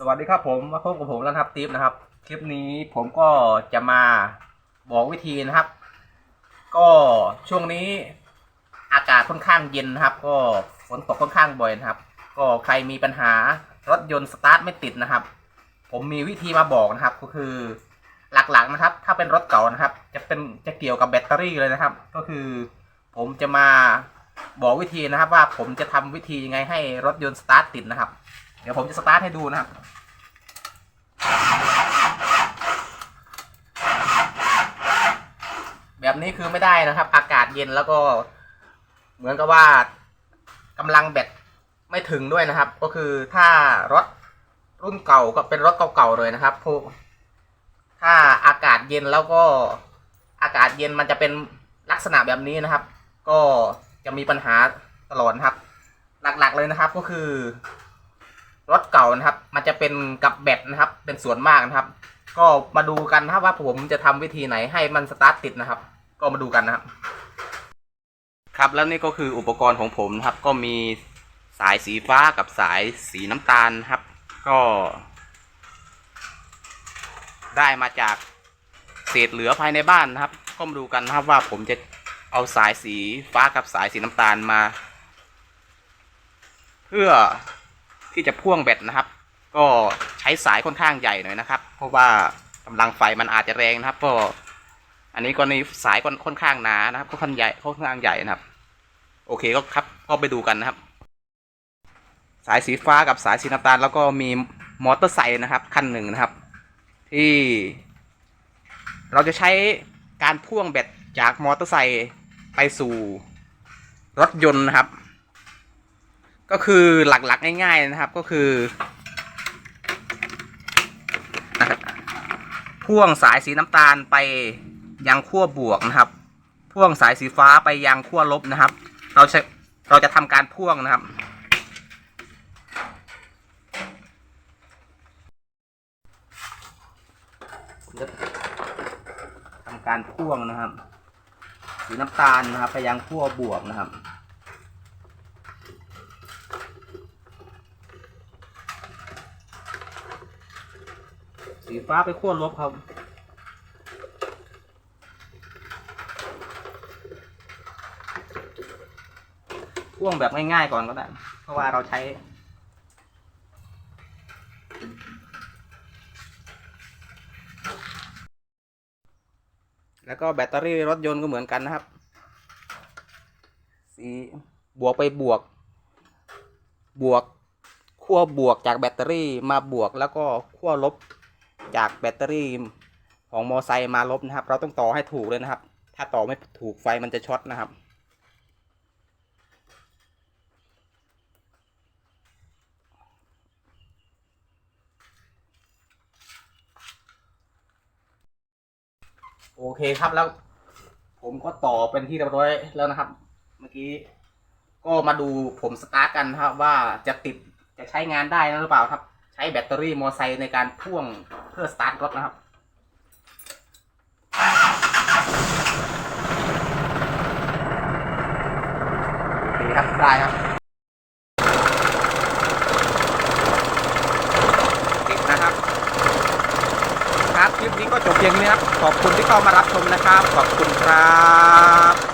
สวัสดีครับผมมาพบกับผมแล้วนะครับติ๊บนะครับ คลิปนี้ผมก็จะมาบอกวิธีนะครับ ก็ช่วงนี้อากาศค่อนข้างเย็นนะครับ ก็ฝนตกค่อนข้างบ่อยนะครับ ก็ใครมีปัญหารถยนต์สตาร์ทไม่ติดนะครับ ผมมีวิธีมาบอกนะครับ ก็คือหลักๆนะครับ ถ้าเป็นรถเก่านะครับ จะเป็นจะเกี่ยวกับแบตเตอรี่เลยนะครับ ก็คือผมจะมาบอกวิธีนะครับ ว่าผมจะทำวิธียังไงให้รถยนต์สตาร์ทติดนะครับ ดี๋ยวผมจะสตาร์ทให้ดูนะครับแบบนี้คือไม่ได้นะครับ อากาศเย็นแล้วก็ เหมือนกับว่ากำลังแบตไม่ถึงด้วยนะครับ ก็คือถ้ารถรุ่นเก่าก็เป็นรถเก่าๆเลยนะครับพวกถ้าอากาศเย็นแล้วก็อากาศเย็นมันจะเป็นลักษณะแบบนี้นะครับ ก็จะมีปัญหาตลอดครับ หลักๆเลยนะครับก็คือ รถเก่านะครับ มันจะเป็นกับแบตนะครับ เป็นส่วนมากนะครับ ก็มาดูกันนะครับว่าผมจะทำวิธีไหนให้มันสตาร์ทติดนะครับ ก็มาดูกันนะครับ ครับแล้วนี่ก็คืออุปกรณ์ของผมนะครับ ก็มีสายสีฟ้ากับสายสีน้ำตาลครับ ก็ ได้มาจากเศษเหลือภายในบ้านนะครับ ก็มาดูกันนะครับว่าผมจะเอาสายสีฟ้ากับสายสีน้ำตาลมา เพื่อ ที่จะพ่วงแบตนะครับ ก็ใช้สายค่อนข้างใหญ่หน่อยนะครับ เพราะว่ากำลังไฟมันอาจจะแรงนะครับ ก็ อันนี้ก็ในสายค่อนข้างหนานะครับค่อนข้างใหญ่ค่อนข้างใหญ่นะครับ โอเคก็ครับก็ไปดูกันนะครับ สายสีฟ้ากับสายสีน้ำตาลแล้วก็มีมอเตอร์ไซค์นะครับคันหนึ่งนะครับ ที่ เราจะใช้การพ่วงแบตจากมอเตอร์ไซค์ไปสู่รถยนต์นะครับ ก็คือหลักๆง่าย ๆนะครับก็คือพ่วงสายสีน้ำตาลไปยังขั้วบวกนะครับ พ่วงสายสีฟ้าไปยังขั้วลบนะครับ เราจะเราจะทำการพ่วงนะครับ ทำการพ่วงนะครับ สีน้ำตาลนะครับ ไปยังขั้วบวกนะครับ สีฟ้าไปขั้วลบครับ พ่วงแบบง่ายๆก่อนก็ได้ เพราะว่าเราใช้แล้วก็แบตเตอรี่รถยนต์ก็เหมือนกันนะครับ สีบวกไปบวก บวกขั้วบวกจากแบตเตอรี่มาบวกแล้วก็ขั้วลบ จากแบตเตอรี่ของมอไซค์มาลบนะครับ เราต้องต่อให้ถูกเลยนะครับ ถ้าต่อไม่ถูกไฟมันจะช็อตนะครับ โอเคครับแล้ว ผมก็ต่อเป็นที่เรียบร้อยแล้วนะครับ เมื่อกี้ก็มาดูผมสตาร์ทกันนะครับว่าจะติดจะใช้งานได้นะหรือเปล่าครับ ใช้แบตเตอรี่มอไซค์ในการพ่วงเพื่อสตาร์ทรถนะครับโอเคครับได้ครับติดนะครับ ครับคลิปนี้ก็จบเพียงนี้ครับ ขอบคุณที่เข้ามารับชมนะครับ ขอบคุณครับ